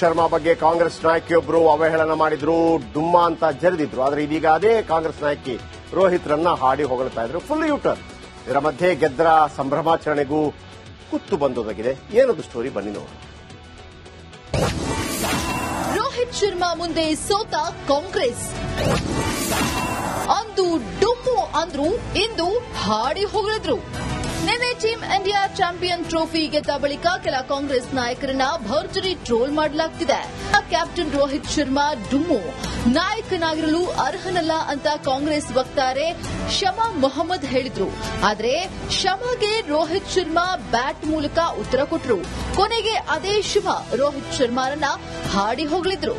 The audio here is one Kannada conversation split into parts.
ಶರ್ಮಾ ಬಗ್ಗೆ ಕಾಂಗ್ರೆಸ್ ನಾಯಕಿಯೊಬ್ಬರು ಅವಹೇಳನ ಮಾಡಿದ್ರು ಡುಮ್ಮ ಅಂತ ಜರಿದಿದ್ರು. ಆದ್ರೆ ಇದೀಗ ಅದೇ ಕಾಂಗ್ರೆಸ್ ನಾಯಕಿ ರೋಹಿತ್ ರನ್ನ ಹಾಡಿ ಹೊಗಳ್ತಾ ಇದ್ರು. ಫುಲ್ ಯೂಟರ್ ಇದರ ಮಧ್ಯೆ ಗೆದ್ದರ ಸಂಭ್ರಮಾಚರಣೆಗೂ ಕುತ್ತು ಬಂದೋದಾಗಿದೆ. ಏನದು ಸ್ಟೋರಿ ಬನ್ನಿ ರೋಹಿತ್ ಶರ್ಮಾ ಮುಂದೆ ಸೋತ ಕಾಂಗ್ರೆಸ್. ಅಂದು ಡುಮ್ಮು ಅಂದ್ರು, ಇಂದು ಹಾಡಿ ಹೊಗಳಿದ್ರು. ನಿನ್ನೆ ಟೀಮ್ ಇಂಡಿಯಾ ಚಾಂಪಿಯನ್ ಟ್ರೋಫಿ ಗೆದ್ದ ಬಳಿಕ ಕೆಲ ಕಾಂಗ್ರೆಸ್ ನಾಯಕರನ್ನ ಭರ್ಜರಿ ಟ್ರೋಲ್ ಮಾಡಲಾಗ್ತಿದೆ. ಕ್ಯಾಪ್ಟನ್ ರೋಹಿತ್ ಶರ್ಮಾ ಡುಮ್ಮು ನಾಯಕನಾಗಿರಲು ಅರ್ಹನಲ್ಲ ಅಂತ ಕಾಂಗ್ರೆಸ್ ವಕ್ತಾರೆ ಶಮಾ ಮೊಹಮ್ಮದ್ ಹೇಳಿದ್ರು. ಆದರೆ ಶಮಾಗೆ ರೋಹಿತ್ ಶರ್ಮಾ ಬ್ಯಾಟ್ ಮೂಲಕ ಉತ್ತರ ಕೊಟ್ಟರು ಕೊನೆಗೆ ಅದೇ ಶುಭ, ರೋಹಿತ್ ಶರ್ಮಾರನ್ನ ಹಾಡಿ ಹೊಗಳಿದ್ರು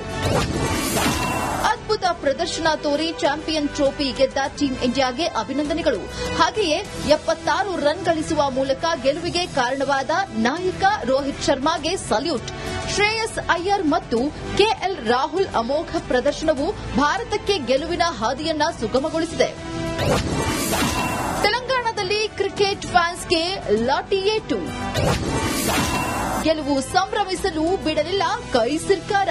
ಅದ್ಭುತ ಪ್ರದರ್ಶನ ತೋರಿ ಚಾಂಪಿಯನ್ ಟ್ರೋಫಿ ಗೆದ್ದ ಟೀಂ ಇಂಡಿಯಾಗೆ ಅಭಿನಂದನೆಗಳು. ಹಾಗೆಯೇ ಎಪ್ಪತ್ತಾರು ರನ್ ಗಳಿಸುವ ಮೂಲಕ ಗೆಲುವಿಗೆ ಕಾರಣವಾದ ನಾಯಕ ರೋಹಿತ್ ಶರ್ಮಾಗೆ ಸಲ್ಯೂಟ್. ಶ್ರೇಯಸ್ ಅಯ್ಯರ್ ಮತ್ತು ಕೆಎಲ್ ರಾಹುಲ್ ಅಮೋಘ ಪ್ರದರ್ಶನವು ಭಾರತಕ್ಕೆ ಗೆಲುವಿನ ಹಾದಿಯನ್ನ ಸುಗಮಗೊಳಿಸಿದೆ. ತೆಲಂಗಾಣದಲ್ಲಿ ಕ್ರಿಕೆಟ್ ಫ್ಯಾನ್ಸ್ಗೆ ಲಾಟಿಯೇಟು ಗೆಲುವು ಸಂಭ್ರಮಿಸಲು ಬಿಡಲಿಲ್ಲ ಕೈ ಸರ್ಕಾರ.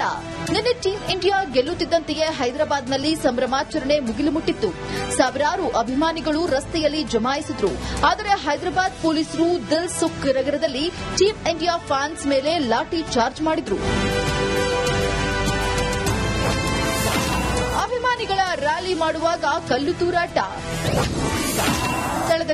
ನಿನ್ನೆ ಟೀಂ ಇಂಡಿಯಾ ಗೆಲ್ಲುತ್ತಿದ್ದಂತೆಯೇ ಹೈದರಾಬಾದ್ನಲ್ಲಿ ಸಂಭ್ರಮಾಚರಣೆ ಮುಗಿಲು ಮುಟ್ಟಿತ್ತು ಸಾವಿರಾರು ಅಭಿಮಾನಿಗಳು ರಸ್ತೆಯಲ್ಲಿ ಜಮಾಯಿಸಿದ್ರು. ಆದರೆ ಹೈದರಾಬಾದ್ ಪೊಲೀಸರು ದಿಲ್ ಸುಖ್ ನಗರದಲ್ಲಿ ಟೀಂ ಇಂಡಿಯಾ ಫ್ಯಾನ್ಸ್ ಮೇಲೆ ಲಾಠಿ ಚಾರ್ಜ್ ಮಾಡಿದ್ರು. ಅಭಿಮಾನಿಗಳ ರ್ಯಾಲಿ ಮಾಡುವಾಗ ಕಲ್ಲು ತೂರಾಟ.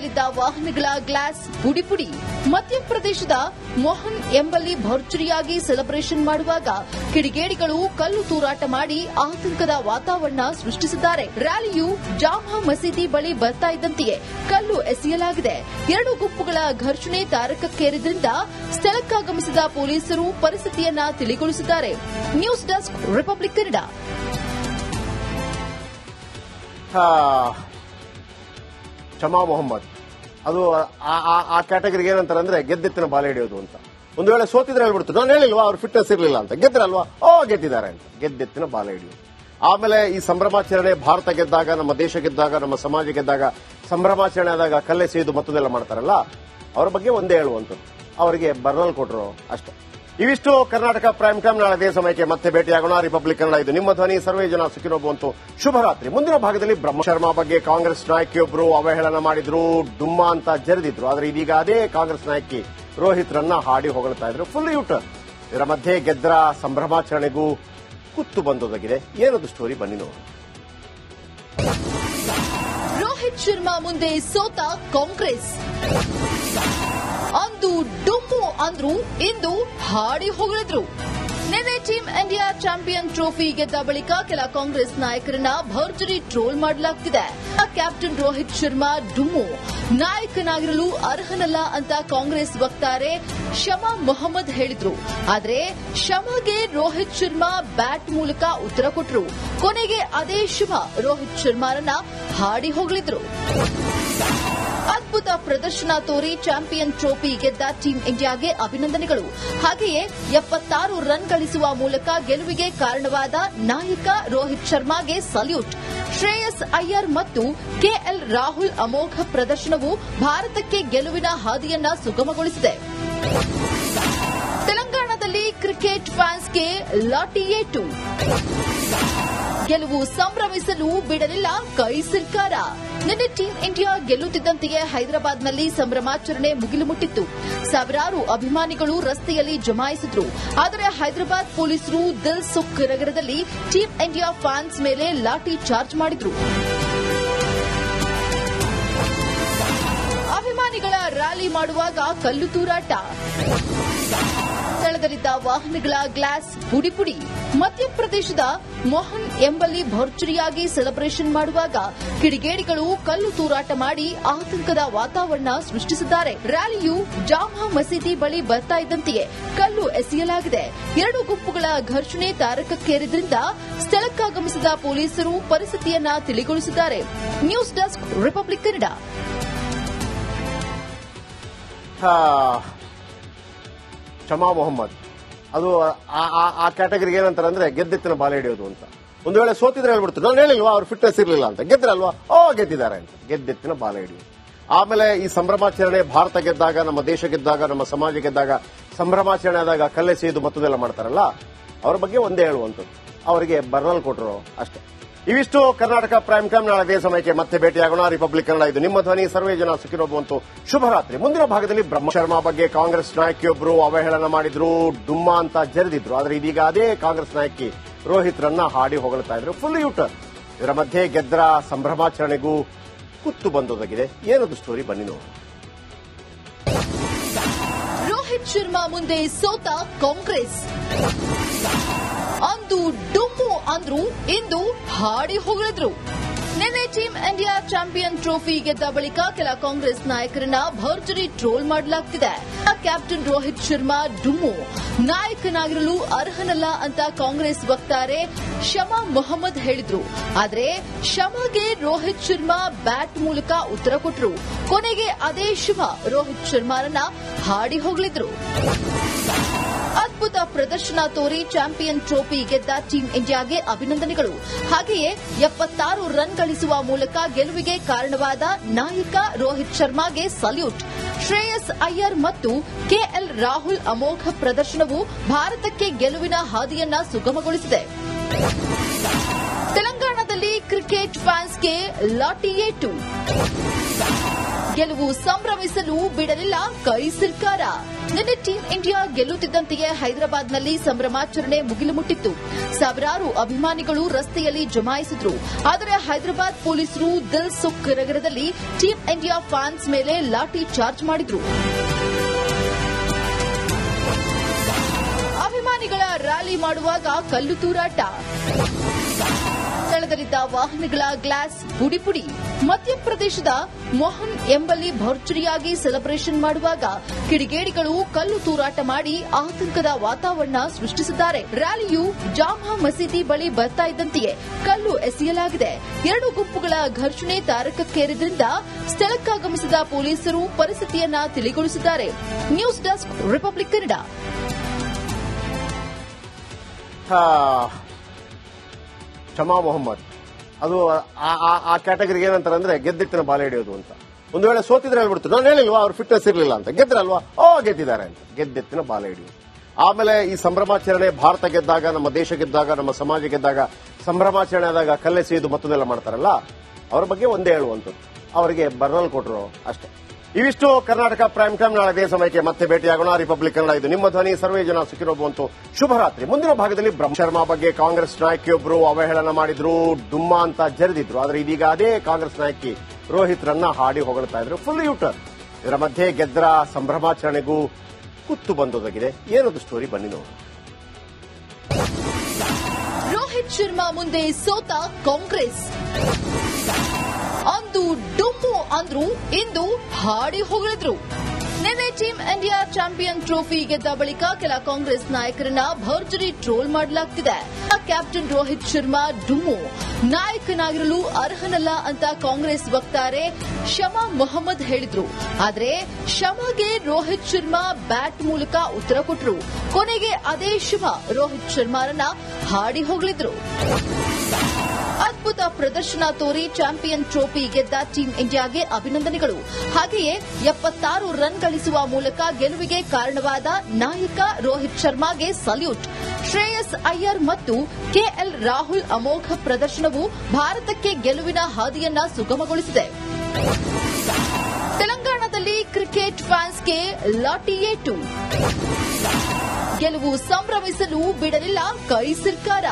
ಸ್ಥಳದಲ್ಲಿದ್ದ ವಾಹನಗಳ ಗ್ಲಾಸ್ ಪುಡಿ ಪುಡಿ ಮಧ್ಯಪ್ರದೇಶದ ಮೋಹನ್ ಎಂಬಲ್ಲಿ ಭರ್ಜರಿಯಾಗಿ ಸೆಲೆಬ್ರೇಷನ್ ಮಾಡುವಾಗ ಕಿಡಿಗೇಡಿಗಳು ಕಲ್ಲು ತೂರಾಟ ಮಾಡಿ ಆತಂಕದ ವಾತಾವರಣ ಸೃಷ್ಟಿಸಿದ್ದಾರೆ. ರ್ಯಾಲಿಯು ಜಾಮಾ ಮಸೀದಿ ಬಳಿ ಬರ್ತಾ ಇದ್ದಂತೆಯೇ ಕಲ್ಲು ಎಸೆಯಲಾಗಿದೆ. ಎರಡು ಗುಂಪುಗಳ ಘರ್ಷಣೆ ತಾರಕಕ್ಕೇರಿದ್ರಿಂದ ಸ್ಥಳಕ್ಕಾಗಮಿಸಿದ ಪೊಲೀಸರು ಪರಿಸ್ಥಿತಿಯನ್ನ ತಿಳಿಗೊಳಿಸಿದ್ದಾರೆ. News desk Republic Kannada. Shama Mohammed. ಅದು ಆ- ಕ್ಯಾಟಗರಿಗೆ ಏನಂತಾರೆ ಅಂದ್ರೆ ಗೆದ್ದೆತ್ತಿನ ಬಾಲ ಹಿಡಿಯೋದು ಅಂತ. ಒಂದು ವೇಳೆ ಸೋತಿದ್ರೆ ಹೇಳ್ಬಿಡ್ತು, ನಾನು ಹೇಳಿಲ್ವಾ? ಅವ್ರು ಫಿಟ್ನೆಸ್ ಇರಲಿಲ್ಲ ಅಂತ. ಗೆದ್ರಲ್ವಾ ಓ, ಗೆದ್ದಿದ್ದಾರೆ ಅಂತ. ಗೆದ್ದೆತ್ತಿನ ಬಾಲ ಹಿಡಿಯೋದು. ಆಮೇಲೆ ಈ ಸಂಭ್ರಮಾಚರಣೆ ಭಾರತ ಗೆದ್ದಾಗ, ನಮ್ಮ ದೇಶ ಗೆದ್ದಾಗ, ನಮ್ಮ ಸಮಾಜ ಗೆದ್ದಾಗ, ಸಂಭ್ರಮಾಚರಣೆ ಆದಾಗ ಕಲ್ಲೆ ಸೇದು ಮತ್ತೊಂದೆಲ್ಲ ಮಾಡ್ತಾರಲ್ಲ, ಅವ್ರ ಬಗ್ಗೆ ಒಂದೇ ಹೇಳುವಂಥದ್ದು. ಅವರಿಗೆ ಬರ್ನಲ್ ಕೊಟ್ಟರು ಅಷ್ಟೇ. ಇವಿಷ್ಟು ಕರ್ನಾಟಕ ಪ್ರೈಮ್ ಟೈಮ್ ನಾಳೆ ಅದೇ ಸಮಯಕ್ಕೆ ಮತ್ತೆ ಭೇಟಿಯಾಗೋಣ. ರಿಪಬ್ಲಿಕ್ ಕನ್ನಡ ಇದು ನಿಮ್ಮ ಧ್ವನಿ. ಸರ್ವೇ ಜನ ಸುಖಿನೋಬುವಂತು ಶುಭರಾತ್ರಿ ಮುಂದಿನ ಭಾಗದಲ್ಲಿ ಬ್ರಹ್ಮ ಶರ್ಮಾ ಬಗ್ಗೆ ಕಾಂಗ್ರೆಸ್ ನಾಯಕಿಯೊಬ್ಬರು ಅವಹೇಳನ ಮಾಡಿದ್ರು, ಡುಮ್ಮ ಅಂತ ಜರಿದಿದ್ರು. ಆದ್ರೆ ಇದೀಗ ಅದೇ ಕಾಂಗ್ರೆಸ್ ನಾಯಕಿ ರೋಹಿತ್ ರನ್ನ ಹಾಡಿ ಹೊಗಳ್ತಾ ಇದ್ರು. ಫುಲ್ ಯೂಟರ್ ಇದರ ಮಧ್ಯೆ ಗೆದ್ದರ ಸಂಭ್ರಮಾಚರಣೆಗೂ ಕುತ್ತು ಬಂದೋದಾಗಿದೆ. ಏನದು ಸ್ಟೋರಿ ಬನ್ನಿ ರೋಹಿತ್ ಶರ್ಮಾ ಮುಂದೆ ಸೋತ ಕಾಂಗ್ರೆಸ್. ಅಂದ್ರು, ಇಂದು ಹಾಡಿ ಹೊಗಳಿದ್ರು. ನಿನ್ನೆ ಟೀಂ ಇಂಡಿಯಾ ಚಾಂಪಿಯನ್ ಟ್ರೋಫಿ ಗೆದ್ದ ಬಳಿಕ ಕೆಲ ಕಾಂಗ್ರೆಸ್ ನಾಯಕರನ್ನ ಭರ್ಜರಿ ಟ್ರೋಲ್ ಮಾಡಲಾಗ್ತಿದೆ. ಕ್ಯಾಪ್ಟನ್ ರೋಹಿತ್ ಶರ್ಮಾ ಡುಮ್ಮು, ನಾಯಕನಾಗಿರಲು ಅರ್ಹನಲ್ಲ ಅಂತ ಕಾಂಗ್ರೆಸ್ ವಕ್ತಾರೆ ಶಮಾ ಮೊಹಮ್ಮದ್ ಹೇಳಿದ್ರು. ಆದರೆ ಶಮಾಗೆ ರೋಹಿತ್ ಶರ್ಮಾ ಬ್ಯಾಟ್ ಮೂಲಕ ಉತ್ತರ ಕೊಟ್ಟರು ಕೊನೆಗೆ ಅದೇ ಶುಭ ರೋಹಿತ್ ಶರ್ಮಾರನ್ನ ಹಾಡಿ ಹೊಗಳಿದ್ರು. ಅದ್ಭುತ ಪ್ರದರ್ಶನ ತೋರಿ ಚಾಂಪಿಯನ್ ಟ್ರೋಫಿ ಗೆದ್ದ ಟೀಂ ಇಂಡಿಯಾಗೆ ಅಭಿನಂದನೆಗಳು. ಹಾಗೆಯೇ ಎಪ್ಪತ್ತಾರು ರನ್ ಗಳಿಸುವ ಮೂಲಕ ಗೆಲುವಿಗೆ ಕಾರಣವಾದ ನಾಯಕ ರೋಹಿತ್ ಶರ್ಮಾಗೆ ಸಲ್ಯೂಟ್. ಶ್ರೇಯಸ್ ಅಯ್ಯರ್ ಮತ್ತು ಕೆಎಲ್ ರಾಹುಲ್ ಅಮೋಘ ಪ್ರದರ್ಶನವು ಭಾರತಕ್ಕೆ ಗೆಲುವಿನ ಹಾದಿಯನ್ನ ಸುಗಮಗೊಳಿಸಿದೆ. ತೆಲಂಗಾಣದಲ್ಲಿ ಕ್ರಿಕೆಟ್ ಫ್ಯಾನ್ಸ್ಗೆ ಲಾಟಿಯೇಟು ಗೆಲುವು ಸಂಭ್ರಮಿಸಲು ಬಿಡಲಿಲ್ಲ ಕೈ ಸರ್ಕಾರ ನಿನ್ನೆ ಟೀಂ ಇಂಡಿಯಾ ಗೆಲ್ಲುತ್ತಿದ್ದಂತೆಯೇ ಹೈದರಾಬಾದ್ನಲ್ಲಿ ಸಂಭ್ರಮಾಚರಣೆ ಮುಗಿಲು ಮುಟ್ಟಿತ್ತು ಸಾವಿರಾರು ಅಭಿಮಾನಿಗಳು ರಸ್ತೆಯಲ್ಲಿ ಜಮಾಯಿಸಿದ್ರು. ಆದರೆ ಹೈದರಾಬಾದ್ ಪೊಲೀಸರು ದಿಲ್ ಸುಖ್ ನಗರದಲ್ಲಿ ಟೀಂ ಇಂಡಿಯಾ ಫ್ಯಾನ್ಸ್ ಮೇಲೆ ಲಾಠಿ ಚಾರ್ಜ್ ಮಾಡಿದ್ರು. ಅಭಿಮಾನಿಗಳ ರ್ಯಾಲಿ ಮಾಡುವಾಗ ಕಲ್ಲು ತೂರಾಟ. ಸ್ಥಳದಲ್ಲಿದ್ದ ವಾಹನಗಳ ಗ್ಲಾಸ್ ಪುಡಿ ಮಧ್ಯಪ್ರದೇಶದ ಮೋಹನ್ ಎಂಬಲ್ಲಿ ಭರ್ಜರಿಯಾಗಿ ಸೆಲೆಬ್ರೇಷನ್ ಮಾಡುವಾಗ ಕಿಡಿಗೇಡಿಗಳು ಕಲ್ಲು ತೂರಾಟ ಮಾಡಿ ಆತಂಕದ ವಾತಾವರಣ ಸೃಷ್ಟಿಸಿದ್ದಾರೆ. ರ್ಯಾಲಿಯು ಜಾಮಾ ಮಸೀದಿ ಬಳಿ ಬರ್ತಾ ಇದ್ದಂತೆಯೇ ಕಲ್ಲು ಎಸೆಯಲಾಗಿದೆ. ಎರಡು ಗುಂಪುಗಳ ಘರ್ಷಣೆ ತಾರಕಕ್ಕೇರಿದ್ರಿಂದ ಸ್ಥಳಕ್ಕಾಗಮಿಸಿದ ಪೊಲೀಸರು ಪರಿಸ್ಥಿತಿಯನ್ನ ತಿಳಿಗೊಳಿಸಿದ್ದಾರೆ. News desk Republic Kannada. Shama Mohammed. ಅದು ಆ- ಕ್ಯಾಟಗರಿಗೆ ಏನಂತಾರೆ ಅಂದ್ರೆ ಗೆದ್ದೆತ್ತಿನ ಬಾಲ ಹಿಡಿಯೋದು ಅಂತ. ಒಂದು ವೇಳೆ ಸೋತಿದ್ರೆ ಹೇಳ್ಬಿಡ್ತಾರೆ, ನಾನು ಹೇಳಿಲ್ವಾ, ಅವ್ರು ಫಿಟ್ನೆಸ್ ಇರಲಿಲ್ಲ ಅಂತ. ಗೆದ್ರಲ್ವಾ ಓ, ಗೆದ್ದಿದ್ದಾರೆ ಅಂತ. ಗೆದ್ದೆತ್ತಿನ ಬಾಲ ಹಿಡಿಯೋದು. ಆಮೇಲೆ ಈ ಸಂಭ್ರಮಾಚರಣೆ, ಭಾರತ ಗೆದ್ದಾಗ, ನಮ್ಮ ದೇಶ ಗೆದ್ದಾಗ, ನಮ್ಮ ಸಮಾಜ ಗೆದ್ದಾಗ, ಸಂಭ್ರಮಾಚರಣೆ ಆದಾಗ ಕಲ್ಲೆಸೆಯುವುದು ಮತ್ತೊಂದೆಲ್ಲ ಮಾಡ್ತಾರಲ್ಲ, ಅವ್ರ ಬಗ್ಗೆ ಒಂದೇ ಹೇಳುವಂಥದ್ದು. ಅವರಿಗೆ ಬರ್ನಲ್ ಕೊಟ್ಟರು ಅಷ್ಟೇ. ಇವಿಷ್ಟು ಕರ್ನಾಟಕ ಪ್ರೈಮ್ ಟೈಮ್ ನಾಳೆ ಅದೇ ಸಮಯಕ್ಕೆ ಮತ್ತೆ ಭೇಟಿಯಾಗೋಣ. ರಿಪಬ್ಲಿಕ್ ಕನ್ನಡ ಇದು ನಿಮ್ಮ ಧ್ವನಿ. ಸರ್ವೇ ಜನ ಸುಖಿರೋಬುವಂತು ಶುಭರಾತ್ರಿ ಮುಂದಿನ ಭಾಗದಲ್ಲಿ ಬ್ರಹ್ಮ ಶರ್ಮಾ ಬಗ್ಗೆ ಕಾಂಗ್ರೆಸ್ ನಾಯಕಿಯೊಬ್ಬರು ಅವಹೇಳನ ಮಾಡಿದ್ರು, ಡುಮ್ಮ ಅಂತ ಜರಿದಿದ್ರು. ಆದ್ರೆ ಇದೀಗ ಅದೇ ಕಾಂಗ್ರೆಸ್ ನಾಯಕಿ ರೋಹಿತ್ ರನ್ನ ಹಾಡಿ ಹೊಗಳ್ತಾ ಇದ್ರು. ಫುಲ್ ಯೂಟರ್ ಇದರ ಮಧ್ಯೆ ಗೆದ್ದರ ಸಂಭ್ರಮಾಚರಣೆಗೂ ಕುತ್ತು ಬಂದೋದಾಗಿದೆ. ಏನದು ಸ್ಟೋರಿ ಬನ್ನಿ ನೋಡಿ ರೋಹಿತ್ ಶರ್ಮಾ ಮುಂದೆ ಸೋತ ಕಾಂಗ್ರೆಸ್. ಇಂದು ಹಾಡಿ ಹೊಗಳಿದ್ರು. ನಿನ್ನೆ ಟೀಮ್ ಇಂಡಿಯಾ ಚಾಂಪಿಯನ್ ಟ್ರೋಫಿ ಗೆದ್ದ ಬಳಿಕ ಕೆಲ ಕಾಂಗ್ರೆಸ್ ನಾಯಕರನ್ನ ಭರ್ಜರಿ ಟ್ರೋಲ್ ಮಾಡಲಾಗ್ತಿದೆ. ಕ್ಯಾಪ್ಟನ್ ರೋಹಿತ್ ಶರ್ಮಾ ಡುಮ್ಮು. ನಾಯಕನಾಗಿರಲು ಅರ್ಹನಲ್ಲ ಅಂತ ಕಾಂಗ್ರೆಸ್ ವಕ್ತಾರೆ ಶಮಾ ಮೊಹಮ್ಮದ್ ಹೇಳಿದ್ರು. ಆದರೆ ಶಮಾಗೆ ರೋಹಿತ್ ಶರ್ಮಾ ಬ್ಯಾಟ್ ಮೂಲಕ ಉತ್ತರ ಕೊಟ್ಟರು ಕೊನೆಗೆ ಅದೇ ಶಮಾ ರೋಹಿತ್ ಶರ್ಮಾರನ್ನ ಹಾಡಿ ಹೊಗಳಿದ್ರು. ಅದ್ಭುತ ಪ್ರದರ್ಶನ ತೋರಿ ಚಾಂಪಿಯನ್ ಟ್ರೋಫಿ ಗೆದ್ದ ಟೀಂ ಇಂಡಿಯಾಗೆ ಅಭಿನಂದನೆಗಳು. ಹಾಗೆಯೇ ಎಪ್ಪತ್ತಾರು ರನ್ ಗಳಿಸುವ ಮೂಲಕ ಗೆಲುವಿಗೆ ಕಾರಣವಾದ ನಾಯಕ ರೋಹಿತ್ ಶರ್ಮಾಗೆ ಸಲ್ಯೂಟ್. ಶ್ರೇಯಸ್ ಅಯ್ಯರ್ ಮತ್ತು ಕೆಎಲ್ ರಾಹುಲ್ ಅಮೋಘ ಪ್ರದರ್ಶನವು ಭಾರತಕ್ಕೆ ಗೆಲುವಿನ ಹಾದಿಯನ್ನ ಸುಗಮಗೊಳಿಸಿದೆ. ತೆಲಂಗಾಣದಲ್ಲಿ ಕ್ರಿಕೆಟ್ ಫ್ಯಾನ್ಸ್ಗೆ ಲಾಟಿಯೇಟು ಗೆಲುವು ಸಂಭ್ರಮಿಸಲು ಬಿಡಲಿಲ್ಲ ಕೈ ಸರ್ಕಾರ. ನಿನ್ನೆ ಟೀಂ ಇಂಡಿಯಾ ಗೆಲ್ಲುತ್ತಿದ್ದಂತೆಯೇ ಹೈದರಾಬಾದ್ನಲ್ಲಿ ಸಂಭ್ರಮಾಚರಣೆ ಮುಗಿಲು ಮುಟ್ಟಿತ್ತು ಸಾವಿರಾರು ಅಭಿಮಾನಿಗಳು ರಸ್ತೆಯಲ್ಲಿ ಜಮಾಯಿಸಿದ್ರು. ಆದರೆ ಹೈದರಾಬಾದ್ ಪೊಲೀಸರು ದಿಲ್ ಸುಖ್ ನಗರದಲ್ಲಿ ಟೀಂ ಇಂಡಿಯಾ ಫ್ಯಾನ್ಸ್ ಮೇಲೆ ಲಾಠಿ ಚಾರ್ಜ್ ಮಾಡಿದ್ರು. ಅಭಿಮಾನಿಗಳ ರ್ಯಾಲಿ ಮಾಡುವಾಗ ಕಲ್ಲು ತೂರಾಟ. ಸ್ಥಳದಲ್ಲಿದ್ದ ವಾಹನಗಳ ಗ್ಲಾಸ್ ಪುಡಿ ಪುಡಿ ಮಧ್ಯಪ್ರದೇಶದ ಮೋಹನ್ ಎಂಬಲ್ಲಿ ಭರ್ಜರಿಯಾಗಿ ಸೆಲೆಬ್ರೇಷನ್ ಮಾಡುವಾಗ ಕಿಡಿಗೇಡಿಗಳು ಕಲ್ಲು ತೂರಾಟ ಮಾಡಿ ಆತಂಕದ ವಾತಾವರಣ ಸೃಷ್ಟಿಸಿದ್ದಾರೆ. ರ್ಯಾಲಿಯು ಜಾಮಾ ಮಸೀದಿ ಬಳಿ ಬರ್ತಾ ಇದ್ದಂತೆಯೇ ಕಲ್ಲು ಎಸೆಯಲಾಗಿದೆ. ಎರಡು ಗುಂಪುಗಳ ಘರ್ಷಣೆ ತಾರಕಕ್ಕೇರಿದ್ರಿಂದ ಸ್ಥಳಕ್ಕಾಗಮಿಸಿದ ಪೊಲೀಸರು ಪರಿಸ್ಥಿತಿಯನ್ನ ತಿಳಿಗೊಳಿಸಿದ್ದಾರೆ. News desk Republic Kannada. Shama Mohammed. ಅದು ಆ- ಕ್ಯಾಟಗರಿಗೆ ಏನಂತಾರೆ ಅಂದ್ರೆ ಗೆದ್ದಿಟ್ಟಿನ ಬಾಲ ಹಿಡಿಯೋದು ಅಂತ. ಒಂದು ವೇಳೆ ಸೋತಿದ್ರೆ ಹೇಳ್ಬಿಡ್ತು, ನಾನು ಹೇಳಿಲ್ವಾ, ಅವ್ರು ಫಿಟ್ನೆಸ್ ಇರಲಿಲ್ಲ ಅಂತ. ಗೆದ್ರಲ್ವಾ ಓ, ಗೆದ್ದಿದ್ದಾರೆ ಅಂತ. ಗೆದ್ದೆತ್ತಿನ ಬಾಲ ಹಿಡಿಯೋದು. ಆಮೇಲೆ ಈ ಸಂಭ್ರಮಾಚರಣೆ ಭಾರತ ಗೆದ್ದಾಗ, ನಮ್ಮ ದೇಶ ಗೆದ್ದಾಗ, ನಮ್ಮ ಸಮಾಜ ಗೆದ್ದಾಗ, ಸಂಭ್ರಮಾಚರಣೆ ಆದಾಗ ಕಲ್ಲೆಸೆಯೋದು ಮತ್ತೊಂದೆಲ್ಲ ಮಾಡ್ತಾರಲ್ಲ, ಅವರ ಬಗ್ಗೆ ಒಂದೇ ಹೇಳುವಂಥದ್ದು. ಅವರಿಗೆ ಬರ್ನಲ್ ಕೊಟ್ಟರು ಅಷ್ಟೇ. ಇವಿಷ್ಟು ಕರ್ನಾಟಕ ಪ್ರೈಮ್ ಟೈಮ್ ನಾಳೆ ಅದೇ ಸಮಯಕ್ಕೆ ಮತ್ತೆ ಭೇಟಿಯಾಗೋಣ. ರಿಪಬ್ಲಿಕ್ ಕನ್ನಡ ಇದು ನಿಮ್ಮ ಧ್ವನಿ. ಸರ್ವೇ ಜನ ಸುಖಿರೋಬುವಂತು ಶುಭರಾತ್ರಿ ಮುಂದಿನ ಭಾಗದಲ್ಲಿ ಬ್ರಹ್ಮ ಶರ್ಮಾ ಬಗ್ಗೆ ಕಾಂಗ್ರೆಸ್ ನಾಯಕಿಯೊಬ್ಬರು ಅವಹೇಳನ ಮಾಡಿದ್ರು, ಡುಮ್ಮ ಅಂತ ಜರಿದಿದ್ರು. ಆದರೆ ಇದೀಗ ಅದೇ ಕಾಂಗ್ರೆಸ್ ನಾಯಕಿ ರೋಹಿತ್ ರನ್ನ ಹಾಡಿ ಹೊಗಳ್ತಾ ಇದ್ರು. ಫುಲ್ ಯೂಟರ್ ಇದರ ಮಧ್ಯೆ ಗೆದ್ರ ಸಂಭ್ರಮಾಚರಣೆಗೂ ಕುತ್ತು ಬಂದೋದಾಗಿದೆ. ಏನದು ಸ್ಟೋರಿ ಬನ್ನಿ ನೋಡಿ. ರೋಹಿತ್ ಶರ್ಮಾ ಮುಂದೆ ಸೋತ ಕಾಂಗ್ರೆಸ್. ಅಂದ್ರು ಇಂದು ಹಾಡಿ ಹೊಗಳಿದ್ರು. ನಿನ್ನೆ ಟೀಮ್ ಇಂಡಿಯಾ ಚಾಂಪಿಯನ್ ಟ್ರೋಫಿ ಗೆದ್ದ ಬಳಿಕ ಕೆಲ ಕಾಂಗ್ರೆಸ್ ನಾಯಕರನ್ನ ಭರ್ಜರಿ ಟ್ರೋಲ್ ಮಾಡಲಾಗ್ತಿದೆ. ಕ್ಯಾಪ್ಟನ್ ರೋಹಿತ್ ಶರ್ಮಾ ಡುಮ್ಮು ನಾಯಕನಾಗಿರಲು ಅರ್ಹನಲ್ಲ ಅಂತ ಕಾಂಗ್ರೆಸ್ ವಕ್ತಾರೆ ಶಮಾ ಮೊಹಮ್ಮದ್ ಹೇಳಿದ್ರು. ಆದರೆ ಶಮಾಗೆ ರೋಹಿತ್ ಶರ್ಮಾ ಬ್ಯಾಟ್ ಮೂಲಕ ಉತ್ತರ ಕೊಟ್ಟರು ಕೊನೆಗೆ ಅದೇ ಶಮ ರೋಹಿತ್ ಶರ್ಮಾರನ್ನ ಹಾಡಿ ಹೊಗಳಿದ್ರು. ಅದ್ಭುತ ಪ್ರದರ್ಶನ ತೋರಿ ಚಾಂಪಿಯನ್ ಟ್ರೋಫಿ ಗೆದ್ದ ಟೀಂ ಇಂಡಿಯಾಗೆ ಅಭಿನಂದನೆಗಳು. ಹಾಗೆಯೇ ಎಪ್ಪತ್ತಾರು ರನ್ ಗಳಿಸುವ ಮೂಲಕ ಗೆಲುವಿಗೆ ಕಾರಣವಾದ ನಾಯಕ ರೋಹಿತ್ ಶರ್ಮಾಗೆ ಸಲ್ಯೂಟ್. ಶ್ರೇಯಸ್ ಅಯ್ಯರ್ ಮತ್ತು ಕೆಎಲ್ ರಾಹುಲ್ ಅಮೋಘ ಪ್ರದರ್ಶನವು ಭಾರತಕ್ಕೆ ಗೆಲುವಿನ ಹಾದಿಯನ್ನ ಸುಗಮಗೊಳಿಸಿದೆ. ತೆಲಂಗಾಣದಲ್ಲಿ ಕ್ರಿಕೆಟ್ ಫ್ಯಾನ್ಸ್ಗೆ ಲಾಟಿಯೇಟು ಗೆಲುವು ಸಂಭ್ರಮಿಸಲು ಬಿಡಲಿಲ್ಲ ಕೈ ಸರ್ಕಾರ.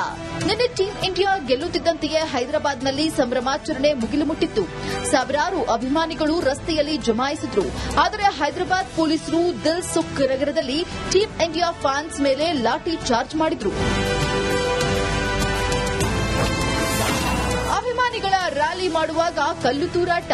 ನಿನ್ನೆ ಟೀಂ ಇಂಡಿಯಾ ಗೆಲ್ಲುತ್ತಿದ್ದಂತೆಯೇ ಹೈದರಾಬಾದ್ನಲ್ಲಿ ಸಂಭ್ರಮಾಚರಣೆ ಮುಗಿಲು ಮುಟ್ಟಿತ್ತು ಸಾವಿರಾರು ಅಭಿಮಾನಿಗಳು ರಸ್ತೆಯಲ್ಲಿ ಜಮಾಯಿಸಿದ್ರು. ಆದರೆ ಹೈದರಾಬಾದ್ ಪೊಲೀಸರು ದಿಲ್ ಸುಖ್ ನಗರದಲ್ಲಿ ಟೀಂ ಇಂಡಿಯಾ ಫ್ಯಾನ್ಸ್ ಮೇಲೆ ಲಾಠಿ ಚಾರ್ಜ್ ಮಾಡಿದ್ರು. ಅಭಿಮಾನಿಗಳ ರ್ಯಾಲಿ ಮಾಡುವಾಗ ಕಲ್ಲು ತೂರಾಟ.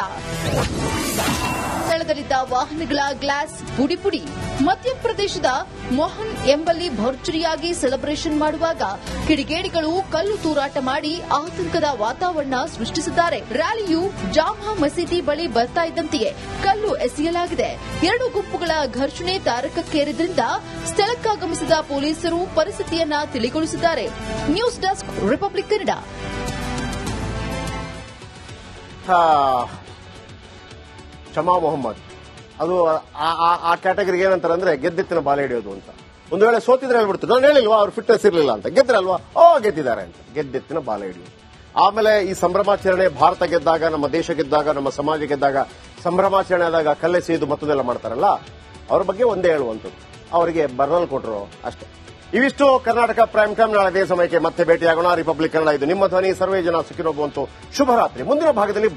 ಸ್ಥಳದಲ್ಲಿದ್ದ ವಾಹನಗಳ ಗ್ಲಾಸ್ ಪುಡಿ ಮಧ್ಯಪ್ರದೇಶದ ಮೋಹನ್ ಎಂಬಲ್ಲಿ ಭರ್ಜರಿಯಾಗಿ ಸೆಲೆಬ್ರೇಷನ್ ಮಾಡುವಾಗ ಕಿಡಿಗೇಡಿಗಳು ಕಲ್ಲು ತೂರಾಟ ಮಾಡಿ ಆತಂಕದ ವಾತಾವರಣ ಸೃಷ್ಟಿಸಿದ್ದಾರೆ. ರ್ಯಾಲಿಯು ಜಾಮಾ ಮಸೀದಿ ಬಳಿ ಬರ್ತಾ ಇದ್ದಂತೆಯೇ ಕಲ್ಲು ಎಸೆಯಲಾಗಿದೆ. ಎರಡು ಗುಂಪುಗಳ ಘರ್ಷಣೆ ತಾರಕಕ್ಕೇರಿದ್ರಿಂದ ಸ್ಥಳಕ್ಕಾಗಮಿಸಿದ ಪೊಲೀಸರು ಪರಿಸ್ಥಿತಿಯನ್ನ ತಿಳಿಗೊಳಿಸಿದ್ದಾರೆ. News desk Republic Kannada. Shama Mohammed. ಅದು ಆ- ಕ್ಯಾಟಗರಿಗೆ ಏನಂತಾರೆ ಅಂದ್ರೆ ಗೆದ್ದೆತ್ತಿನ ಬಾಲ ಹಿಡಿಯೋದು ಅಂತ. ಒಂದು ವೇಳೆ ಸೋತಿದ್ರೆ ಹೇಳ್ಬಿಡ್ತು, ನಾನು ಹೇಳಿಲ್ವಾ? ಅವ್ರು ಫಿಟ್ನೆಸ್ ಇರಲಿಲ್ಲ ಅಂತ. ಗೆದ್ರಲ್ವಾ ಓ, ಗೆದ್ದಿದ್ದಾರೆ ಅಂತ. ಗೆದ್ದೆತ್ತಿನ ಬಾಲ ಹಿಡಿಯೋದು. ಆಮೇಲೆ ಈ ಸಂಭ್ರಮಾಚರಣೆ, ಭಾರತ ಗೆದ್ದಾಗ, ನಮ್ಮ ದೇಶ ಗೆದ್ದಾಗ, ನಮ್ಮ ಸಮಾಜ ಗೆದ್ದಾಗ, ಸಂಭ್ರಮಾಚರಣೆ ಆದಾಗ ಕಲ್ಲೆ ಸೇದು ಮತ್ತದೆಲ್ಲ ಮಾಡ್ತಾರಲ್ಲ, ಅವ್ರ ಬಗ್ಗೆ ಒಂದೇ ಹೇಳುವಂಥದ್ದು. ಅವರಿಗೆ ಬರ್ನಲ್ ಕೊಟ್ಟರು ಅಷ್ಟೇ. ಇವಿಷ್ಟು ಕರ್ನಾಟಕ ಪ್ರೈಮ್ ಟೈಮ್ ನಾಳೆ ಅದೇ ಸಮಯಕ್ಕೆ ಮತ್ತೆ ಭೇಟಿಯಾಗೋಣ. ರಿಪಬ್ಲಿಕ್ ಕನ್ನಡ ಇದು ನಿಮ್ಮ ಧ್ವನಿ. ಸರ್ವೇ ಜನ ಸಿಕ್ಕಿರೋಗುವಂತೂ ಶುಭರಾತ್ರಿ. ಮುಂದಿನ ಭಾಗದಲ್ಲಿ